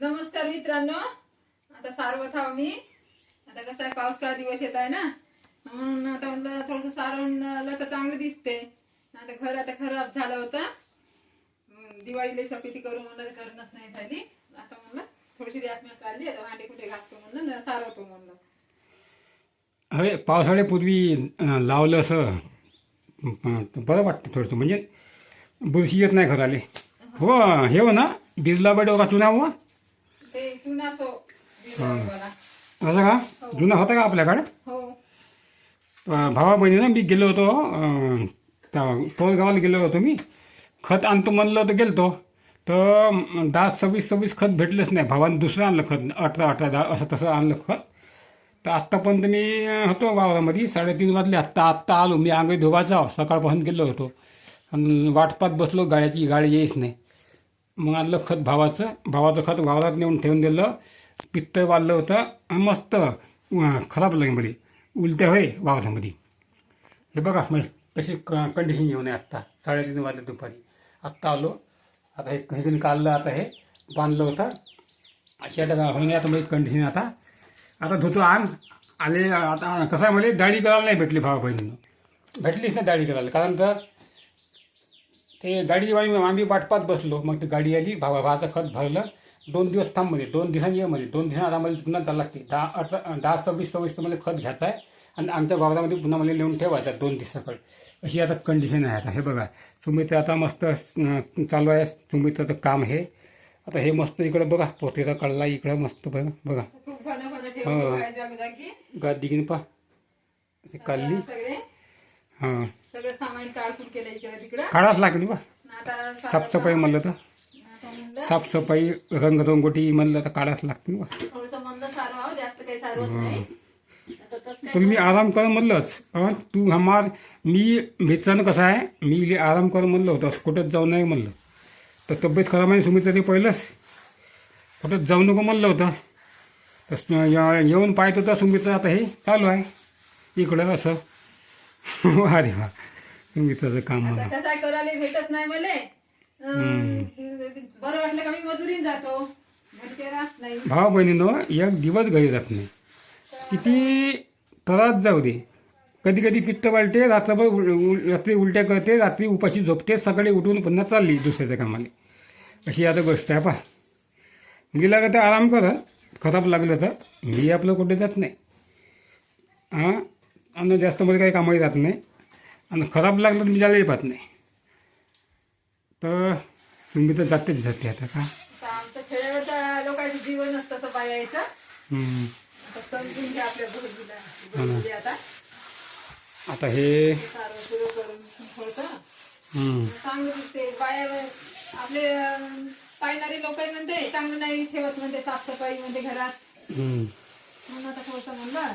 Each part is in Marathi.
नमस्कार मित्रांनो. आता सारवत आहो मी. आता कसं आहे पावसाळा दिवस येत आहे ना? म्हणून आता म्हणलं थोडस सारवलं तर चांगलं दिसते. आता घर आता खराब झालं होतं. दिवाळीला सपिती करू म्हणलं करणंच नाही झाली. आता म्हणलं थोडीशी द्यात मी काढली आता भांडे कुठे घासतो म्हणलं सारवतो म्हणलं. अरे पावसाळ्यापूर्वी लावलं असं बरं वाटतं थोडंसं. म्हणजे बुरशी येत नाही घराले. हो. हे हो ना बिजला बडो का हो. ते चुना सो दिवाळीवाला. असं का? जुना होता का आपल्याकडे? हो. भावा बहिणीनं मी गेलो होतो अं, त्या गावाला गेलो होतो मी. खत आणतो म्हणलं होतं गेलतो. तर अं, दहा सव्वीस सव्वीस खत भेटलंच नाही. भावानं दुसरं आणलं खत अठरा अठरा दहा असं तसं आणलं खत. तर आत्तापर्यंत मी अं, होतो वावरामध्ये. साडेतीन वाजले. आत्ता आत्ता आलो. मी अंग धुवायचा. सकाळपासून गेलो होतो. आणि वाटपात बसलो. गाड्याची गाडी येईच नाही. मग आणलं खत भावाचं. भावाचं खत वावरात नेऊन ठेवून दिलं. पित्त वाढलं होतं. मस्त खराब लागेल उलट्या होय वावरामध्ये. हे बघा मग तशी क कंडिशन येऊन आहे आत्ता. साडेतीन वाजले दुपारी. आत्ता आलो. आता हे काही काढलं आता हे बांधलं होतं. अशी आता होईने आता मग कंडिशन आता. आता धुतो आण. आले आता कसं आहे म्हणजे दाढी करायला नाही भेटली भावा बहिणीनं भेटलीच नाही दाढी करायला. कारण तर ते गाडी वाणी आम्ही वाटपात बसलो मग ती गाडी आली भावा भावाचं खत भरलं. दोन दिवस थांबमध्ये दोन दिवसांनी ये मध्ये दोन दिवसांनी आम्हाला पुन्हा जायला लागते. दहा अठरा दहा सव्वीस सव्वीस मला खत घ्यायचं आहे आणि आमच्या वावरामध्ये पुन्हा मला नेऊन ठेवायचं आहे दोन दिवसाकडे. अशी आता कंडिशन आहे आता. हे बघा सुमित्र आता मस्त चालू आहे. सुमित्राचं काम हे. आता हे मस्त इकडे बघा पोतेचा कळला इकडे मस्त बघा बघा. हो. बाहेर जागी गादी घेऊन पा काढली. हां. सगळं सामान काढून केलं इकडे तिकडं. काढाच लागली बा. आता साफसफाई म्हणलं तर. साफसफाई रंगरंगोटी म्हणलं तर काढाच लागते बा. थोडस मंद सारवावं जास्त काही सारवत नाही. आता तसं काय तुम्ही आराम कर म्हणलंच. अं, तू हमार मी मित्रानं कसं आहे मी इले आराम कर म्हणलं होतं असं कुठंच जाऊ नये म्हणलं. तर तब्येत खराब आहे सुमित्र ते पहिलंच. कुठंच जाऊ नको म्हणलं होतं. तर स- या- येऊन पाहत होता सुमित्र आता हे चालू आहे. इकडं असं. अरे वा सुमित्राचं काम आता कसं आहे करायला भेटत नाही मले? अं, बरं वाटलं का मी मजुरीन जातो? घरी काही राहत नाही. भावा बहिणीनं एक दिवस घरी जात नाही. किती त्रास जाऊ दे. कधी कधी पित्त वाढते रात्रभर उल- उल- रात्री उलट्या करते रात्री उपाशी झोपते सकाळी उठून पुन्हा चालली दुसऱ्याच्या कामाला. अशी आता गोष्ट आहे पा गेला का तर आराम करा. खराब लागलं तर. मी आपलं कुठे जात नाही. हां आणि जास्त मध्ये काही कामही जात नाही. आणि खराब लागलं तर मी जायलाही पाहत नाही. तर तुम्ही तर जातेच जाते आता का? आमचं लोकांचं जीवन असतं हम्म. आता समजून घ्या आपल्या बहिणीला बहिणीला आता. आता हे बाया आपले अं, पाळणारे लोक म्हणते चांगलं नाही ठेवत म्हणते साफसफाई म्हणते घरात. म्हणून आता थोडंसं म्हणलं. तर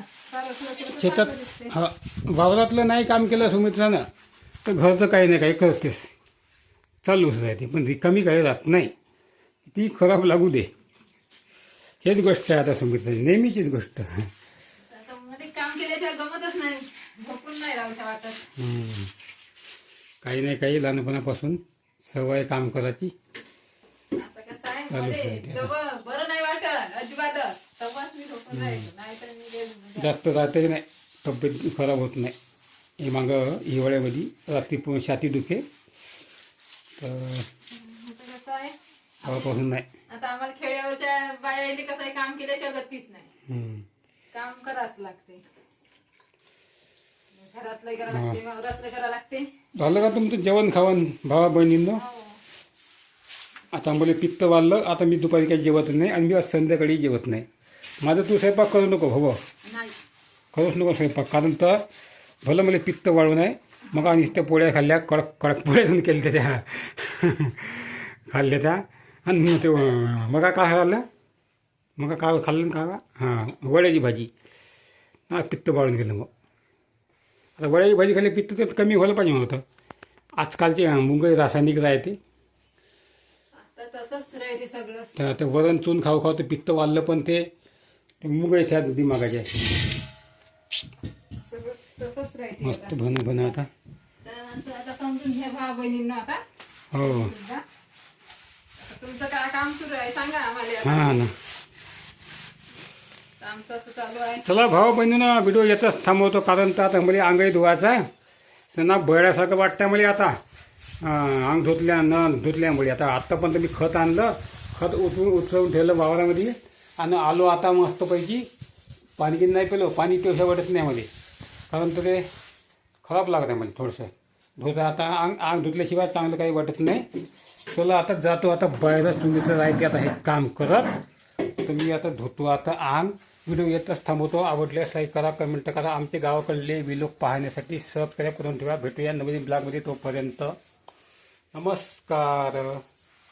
शेतात हा वावरातलं नाही काम केलं सुमित्रानं तर घरचं काही नाही काही करतेस चालूच राहते पण रिकामी काही राहत नाही. ती खराब लागू दे. हेच गोष्ट आहे आता सुमित्राची नेहमीचीच गोष्ट. काम केल्याशिवाय गमतच नाही. झोपून नाही राहूशा वाटत. हम्म. काही नाही काही लहानपणापासून सवय काम करायची. चालूच राहते. बरं नाही अजिबात तेव्हाच मी झोपून राहायचो नाही तर मी गेलो. जास्त राहते नाही. तब्येत खराब होत नाही. हे मागं हिवाळ्यामध्ये रात्री पूर्ण छाती दुखे. तर आता कसं आहे? तेव्हापासून नाही. आता आम्हाला खेड्यावरच्या बायाले कसं आहे काम केल्याशिवाय गतीच नाही. हम्म. काम करावंच लागते. घरातलं करा लागते वावरातलं करा लागते. झालं का तुमचं जेवण खावण भावा बहिणींनो? हो. आता मला पित्त वाढलं आता मी दुपारी काही जेवत नाही आणि मी आज संध्याकाळी जेवत नाही. माझं तू स्वयंपाक करू नको हो नाही. करूच नको स्वयंपाक कारण तर भलं मला पित्त वाढू नये. मग आणि नुसत्या पोळ्या खाल्ल्या कडक कडक पोळ्या घेऊन केल्या त्या. खाल्ल्या त्या. आणि मग ते मग काय खाल्लं? मग काय खाल्लं का हां वड्याची भाजी. हां पित्त वाढून गेलं मग. आता वड्याची भाजी खाल्ली पित्त तर कमी व्हायला पाहिजे होतं. आजकालचे मुंगई रासायनिक राहते. त्या ते वरण चून खाऊ खाऊ ते पित्त वाढलं पण ते. ते मुंगई त्या दिमागाचे सगळं तसंच राहते मस्त. भन भन आता. तर हो. तुमचं काय काम सुरू आहे? सांगा आम्हाला. हां ना. तर आमचं असं चालू आहे. चला भाऊ बहिणीनं व्हिडिओ येतच थांबवतो कारण तर आता मला अंगही धुवायचं त्यांना बळ्यासारखं वाटतं मला आता. अंग धुतल्या न धुतल्यामुळे. आता आत्तापर्यंत मी खत आणलं खत उचलून उचलून ठेवलं वावरामध्ये. आणि आलो आता मस्तपैकी. पाणी किती नाही पेलो पाणी तेवढं वाटत नाही मध्ये कारण तर ते खराब लागत आहे मला थोडंसं. धुता आता अंग अंग धुतल्याशिवाय चांगलं काही वाटत नाही. चला आता जातो आता बाहेरच तुम्ही राहते आता हे काम करत. तुम्ही आता धुतो आता अंग व्हिडिओ येतच थांबवतो. आवडल्यास लाईक करा कमेंट करा. आमचे गावाकडले विलोक पाहण्यासाठी सबस्क्राईब करून ठेवा. भेटूया नवीन ब्लॉगमध्ये तोपर्यंत. नमस्कार.